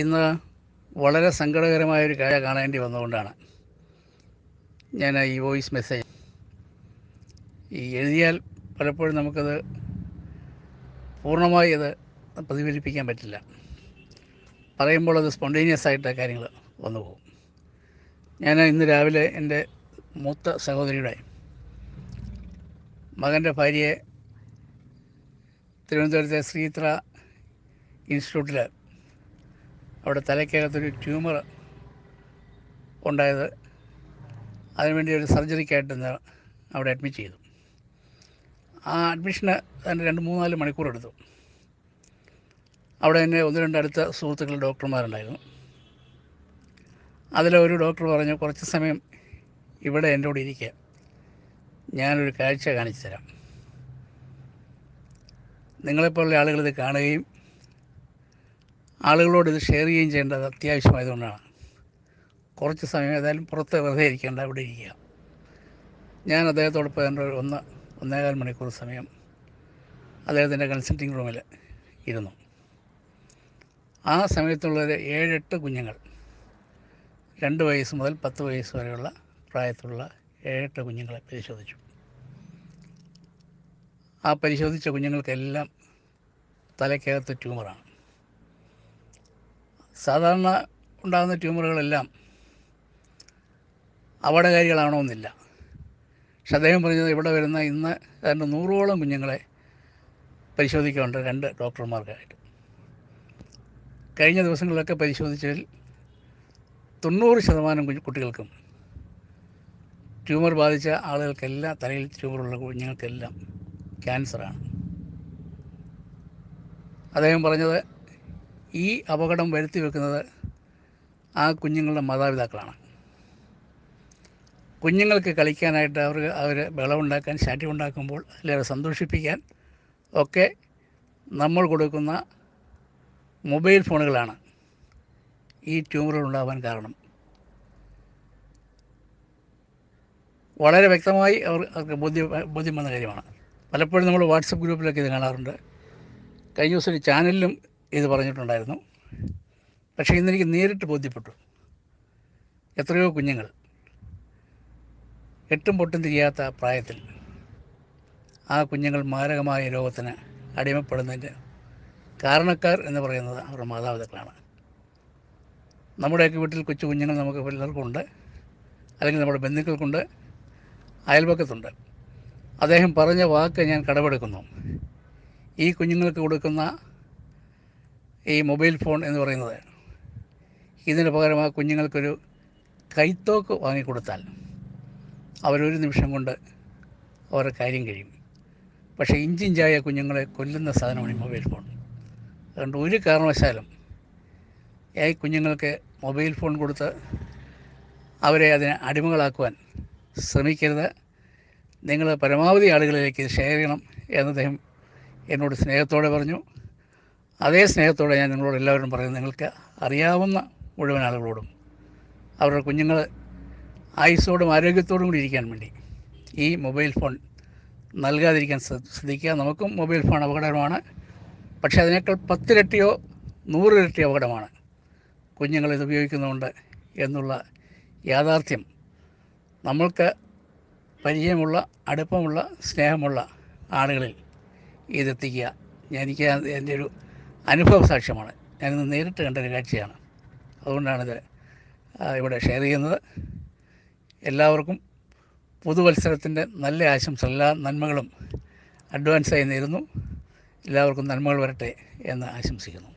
ഇന്ന് വളരെ സങ്കടകരമായൊരു കാര്യം കാണേണ്ടി വന്നതുകൊണ്ടാണ് ഞാൻ ഈ വോയിസ് മെസ്സേജ്. ഈ എഴുതിയാൽ പലപ്പോഴും നമുക്കത് പൂർണമായി അത് പ്രതിഫലിപ്പിക്കാൻ പറ്റില്ല. പറയുമ്പോൾ അത് സ്പോണ്ടേനിയസ് ആയിട്ട് കാര്യങ്ങൾ വന്നു പോകും. ഞാൻ ഇന്ന് രാവിലെ എന്റെ മൂത്ത സഹോദരിയുടെ മകന്റെ ഭാര്യയെ തിരുവനന്തപുരത്തെ ശ്രീത്ര ഇൻസ്റ്റിറ്റ്യൂട്ടിൽ അവിടെ തലയ്ക്കകത്തൊരു ട്യൂമർ ഉണ്ടായത് അതിനുവേണ്ടി ഒരു സർജറിക്കായിട്ട് അവിടെ അഡ്മിറ്റ് ചെയ്തു. ആ അഡ്മിഷന് തന്നെ രണ്ട് മൂന്നാൽ മണിക്കൂർ എടുത്തു. അവിടെ തന്നെ ഒന്ന് രണ്ട് അടുത്ത സുഹൃത്തുക്കൾ ഡോക്ടർമാരുണ്ടായിരുന്നു. അതിലൊരു ഡോക്ടർ പറഞ്ഞു കുറച്ച് സമയം ഇവിടെ എന്റെ കൂടെ ഇരിക്കുക ഞാനൊരു കാഴ്ച കാണിച്ചു തരാം നിങ്ങളെപ്പോലുള്ള ആളുകൾ ഇത് കാണുകയും ആളുകളോട് ഇത് ഷെയർ ചെയ്യുകയും ചെയ്യേണ്ടത് അത്യാവശ്യമായതുകൊണ്ടാണ്. കുറച്ച് സമയം ഏതായാലും പുറത്ത് വെറുതെ ഇരിക്കേണ്ട അവിടെ ഇരിക്കുക. ഞാൻ അദ്ദേഹത്തോടൊപ്പം എന്റെ ഒന്ന് ഒന്നേകാൽ മണിക്കൂർ സമയം അദ്ദേഹത്തിന്റെ കൺസൾട്ടിങ് റൂമിൽ ഇരുന്നു. ആ സമയത്തുള്ള ഒരു ഏഴെട്ട് കുഞ്ഞുങ്ങൾ. രണ്ട് വയസ്സ് മുതൽ പത്ത് വയസ്സ് വരെയുള്ള പ്രായത്തിലുള്ള ഏഴെട്ട് കുഞ്ഞുങ്ങളെ പരിശോധിച്ചു. ആ പരിശോധിച്ച കുഞ്ഞുങ്ങൾക്കെല്ലാം തലയ്ക്കകത്ത് ട്യൂമറാണ് സാധാരണ ഉണ്ടാകുന്ന ട്യൂമറുകളെല്ലാം അപകടകാരികളാണോന്നില്ല പക്ഷെ അദ്ദേഹം പറഞ്ഞത് ഇവിടെ വരുന്ന ഇന്ന് ഏതാണ്ട് നൂറോളം കുഞ്ഞുങ്ങളെ പരിശോധിക്കുന്നുണ്ട് രണ്ട് ഡോക്ടർമാർക്കായിട്ട്. കഴിഞ്ഞ ദിവസങ്ങളിലൊക്കെ പരിശോധിച്ചതിൽ തൊണ്ണൂറ് ശതമാനം കുഞ്ഞു കുട്ടികൾക്കും ട്യൂമർ ബാധിച്ച ആളുകൾക്കെല്ലാം തലയിൽ ട്യൂമറുള്ള കുഞ്ഞുങ്ങൾക്കെല്ലാം ക്യാൻസറാണ്. അദ്ദേഹം പറഞ്ഞത് ഈ അപകടം വരുത്തി വെക്കുന്നത് ആ കുഞ്ഞുങ്ങളുടെ മാതാപിതാക്കളാണ്. കുഞ്ഞുങ്ങൾക്ക് കളിക്കാനായിട്ട് അവർ അവർ വിളവുണ്ടാക്കാൻ ശാഠ്യം ഉണ്ടാക്കുമ്പോൾ അല്ലെങ്കിൽ സന്തോഷിപ്പിക്കാൻ ഒക്കെ നമ്മൾ കൊടുക്കുന്ന മൊബൈൽ ഫോണുകളാണ് ഈ ട്യൂമറുകൾ ഉണ്ടാവാൻ കാരണം. വളരെ വ്യക്തമായി അവർ അവർക്ക് ബോധ്യ ബോധ്യം വന്ന കാര്യമാണ്. പലപ്പോഴും നമ്മൾ വാട്സപ്പ് ഗ്രൂപ്പിലൊക്കെ ഇത് കാണാറുണ്ട്. കഴിഞ്ഞ ദിവസം ചാനലിലും ഇത് പറഞ്ഞിട്ടുണ്ടായിരുന്നു. പക്ഷേ ഇന്നെനിക്ക് നേരിട്ട് ബോധ്യപ്പെട്ടു. എത്രയോ കുഞ്ഞുങ്ങൾ എട്ടും പൊട്ടും തിരിയാത്ത പ്രായത്തിൽ ആ കുഞ്ഞുങ്ങൾ മാരകമായ രോഗത്തിന് അടിമപ്പെടുന്നതിന്റെ കാരണക്കാർ എന്ന് പറയുന്നത് അവരുടെ മാതാപിതാക്കളാണ്. നമ്മുടെയൊക്കെ വീട്ടിൽ കൊച്ചു കുഞ്ഞുങ്ങൾ നമുക്ക് പലർക്കുണ്ട് അല്ലെങ്കിൽ നമ്മുടെ ബന്ധുക്കൾക്കുണ്ട്. അയൽപക്കത്തുണ്ട്. അദ്ദേഹം പറഞ്ഞ വാക്ക് ഞാൻ കടമെടുക്കുന്നു. ഈ കുഞ്ഞുങ്ങൾക്ക് കൊടുക്കുന്ന ഈ മൊബൈൽ ഫോൺ എന്ന് പറയുന്നത് ഇതിന് പകരം ആ കുഞ്ഞുങ്ങൾക്കൊരു കൈത്തോക്ക് വാങ്ങിക്കൊടുത്താൽ അവരൊരു നിമിഷം കൊണ്ട് അവരുടെ കാര്യം കഴിയും. പക്ഷേ ഇഞ്ചിഞ്ചായ കുഞ്ഞുങ്ങളെ കൊല്ലുന്ന സാധനമാണ് ഈ മൊബൈൽ ഫോൺ. അതുകൊണ്ട് ഒരു കാരണവശാലും ഈ കുഞ്ഞുങ്ങൾക്ക് മൊബൈൽ ഫോൺ കൊടുത്ത് അവരെ അതിനെ അടിമകളാക്കുവാൻ ശ്രമിക്കരുത്. നിങ്ങൾ പരമാവധി ആളുകളിലേക്ക് ഷെയർ ചെയ്യണം എന്നദ്ദേഹം എന്നോട് സ്നേഹത്തോടെ പറഞ്ഞു. അതേ സ്നേഹത്തോടെ ഞാൻ നിങ്ങളോട് എല്ലാവരും പറയുന്നത് നിങ്ങൾക്ക് അറിയാവുന്ന മുഴുവൻ ആളുകളോടും അവരുടെ കുഞ്ഞുങ്ങൾ ആയുസ്സോടും ആരോഗ്യത്തോടും കൂടി ഇരിക്കാൻ വേണ്ടി ഈ മൊബൈൽ ഫോൺ നൽകാതിരിക്കാൻ ശ്രദ്ധിക്കുക. നമുക്കും മൊബൈൽ ഫോൺ അപകടമാണ് പക്ഷേ അതിനേക്കാൾ പത്തിരട്ടിയോ നൂറിരട്ടിയോ അപകടമാണ് കുഞ്ഞുങ്ങൾ ഇത് ഉപയോഗിക്കുന്നുണ്ട് എന്നുള്ള യാഥാർത്ഥ്യം. നമ്മൾക്ക് പരിചയമുള്ള അടുപ്പമുള്ള സ്നേഹമുള്ള ആളുകളിൽ ഇതെത്തിക്കുക. എനിക്ക് എന്റെ ഒരു അനുഭവ സാക്ഷ്യമാണ്. ഞാനിന്ന് നേരിട്ട് കണ്ടൊരു കാഴ്ചയാണ്. അതുകൊണ്ടാണിത് ഇവിടെ ഷെയർ ചെയ്യുന്നത്. എല്ലാവർക്കും പുതുവത്സരത്തിന്റെ നല്ല ആശംസ എല്ലാ നന്മകളും അഡ്വാൻസായി നേരുന്നു. എല്ലാവർക്കും നന്മകൾ വരട്ടെ എന്ന് ആശംസിക്കുന്നു.